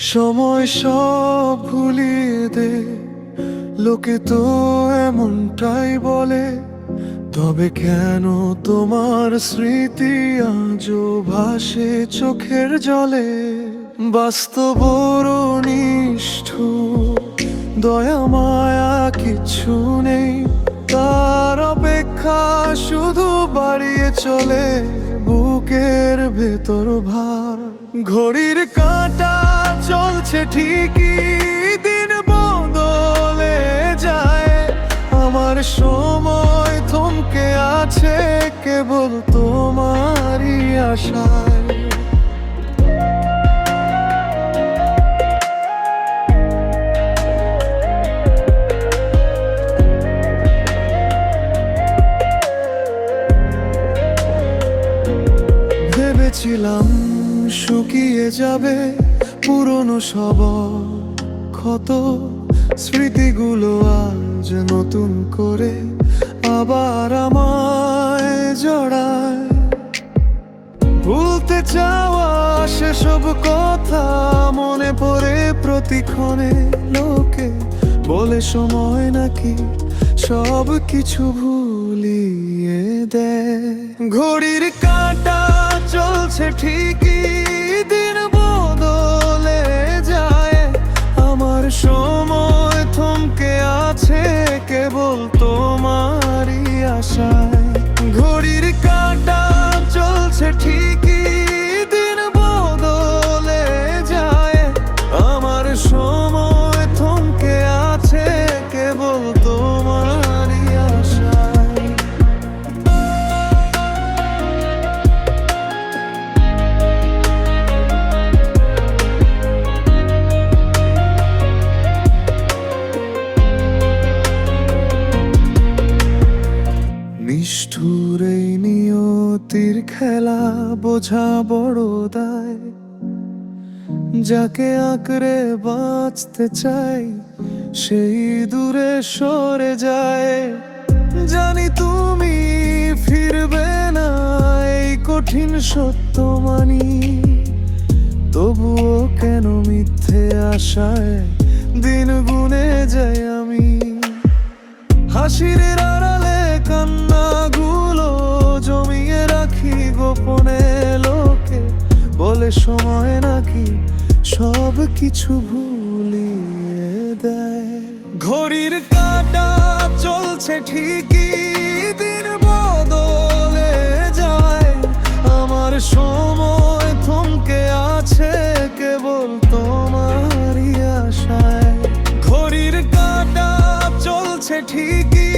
সময় সব ভুলিয়ে দে। লোকে তো এমনটাই বলে, তবে কেন তোমার স্মৃতি আজও ভাসে চোখের জলে? বাস্তব নিষ্ঠ দয়া, মায়া কিছু নেই। তার অপেক্ষা শুধু বাড়িয়ে চলে, বুকের ভেতর ভার। ঘড়ির কাঁটা চলছে ঠিকই দিন বদলে যায়। আমার সময় থমকে আছে কেবল তোমারই আশায়। শুকিয়ে যাবে পুরনো সব ক্ষত। স্মৃতিগুলো আজ নতুন করে আবার আমায় জড়ায়। ভুলতে চাওয়া সেসব কথা মনে পড়ে প্রতিক্ষণে লোকে বলে সময় নাকি সব কিছু ভুলিয়ে দেয়। ঘড়ির কাঁটা চলছে ঠিকই নিয়তির খেলা বোঝা বড় দায়। যাকে আঁকড়ে বাঁচতে চাই, সেই দূরে সরে যায়। জানি তুমি ফিরবে না, এই কঠিন সত্য মানি। তবুও কেন মিথ্যে আশায় দিন গুনে যাই আমি? হাসির বলে সময় নাকি সব কিছু ভুলিয়ে দেয়? ঘড়ির কাটা চলছে ঠিকই, দিন বদলে যায়। আমার সময় থমকে আছে কেবল তোমারই আশায়। ঘড়ির কাটা চলছে ঠিকই